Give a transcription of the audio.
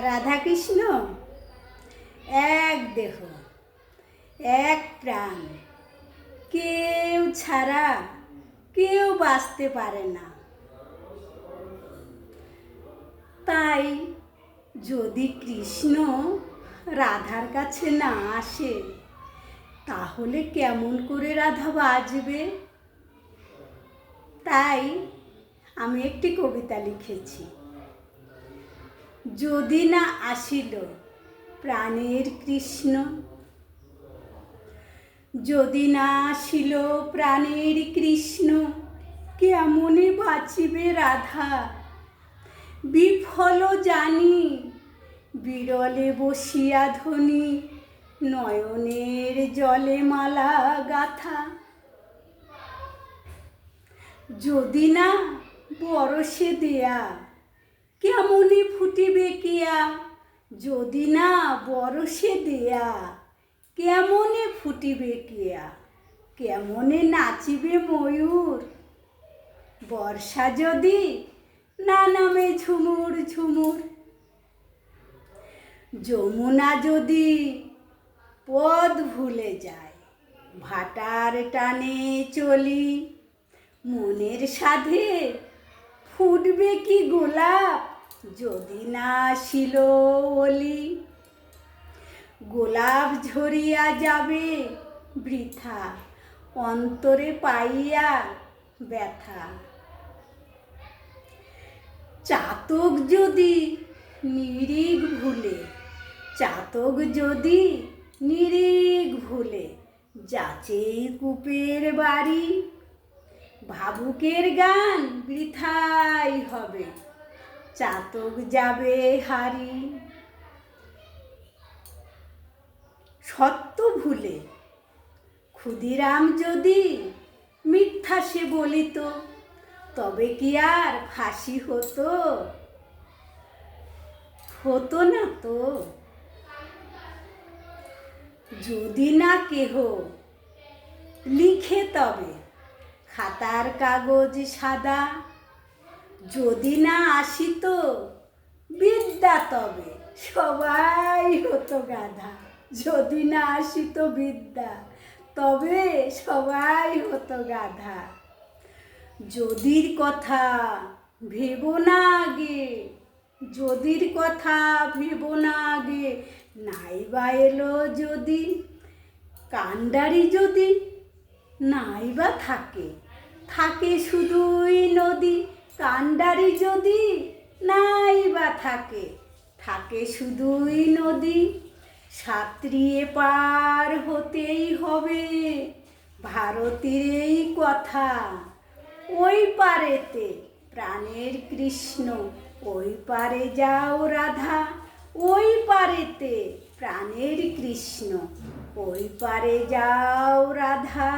রাধাকৃষ্ণ, এক দেহ, এক প্রাণ। কেউ ছাড়া কেউ বাঁচতে পারে না। তাই যদি কৃষ্ণ রাধার কাছে না আসে, তাহলে কেমন করে রাধা বাজবে তাই আমি একটি কবিতা লিখেছি। যদি না আসিল প্রাণের কৃষ্ণ। যদি না আসিল প্রাণের কৃষ্ণ, কেমনে বাঁচিবে রাধা? বিফল জানি, বিরলে বসিয়া ধ্বনি নয়নের জলে মালা গাথা। যদি না বরসে দেয়া কেমনে ফুটিবে কিয়া? যদি না বরসে দেয়া, কেমনে ফুটিবে কিয়া? কেমনে নাচিবে ময়ূর? বর্ষা যদি না নামে ঝুমুর ঝুমুর, যমুনা যদি পদ ভুলে যায়, ভাটার টানে চলি, মনের সাধে ফুটবে কি গোলাপ? যদি না আসিল ওলি গোলাপ ঝরিয়া যাবে বৃথা, অন্তরে পাইয়া ব্যথা। চাতক যদি নিরিগ ভুলে, চাতক যদি নিরিগ ভুলে যাচেই কূপের বাড়ি, ভাবুকের গান বৃথাই হবে। চাতক যাবে হারি। সত্য ভুলে ক্ষুদিরাম যদি মিথ্যা সে বলিত, তবে কি আর ফাঁসি হতো? হতো না তো। যদি না কেহ লিখে তবে খাতার কাগজ সাদা যদি না আসিত, বিদ্যা তবে। সবাই হতো গাধা। যদি না আসিত বিদ্যা, তবে সবাই হতো গাধা। যদির কথা ভেব না আগে, যদির কথা ভেব না আগে, নাইবা এলো যদি কান্ডারি যদি, নাইবা থাকে থাকে শুধুই নদী। কান্ডারি যদি নাই বা থাকে থাকে শুধুই নদী। সাঁতরিয়ে পার হতেই হবে, ভারতের এই কথা। ওই পারেতে প্রাণের কৃষ্ণ, ওই পারে যাও রাধা। ওই পারেতে প্রাণের কৃষ্ণ, ওই পারে যাও রাধা।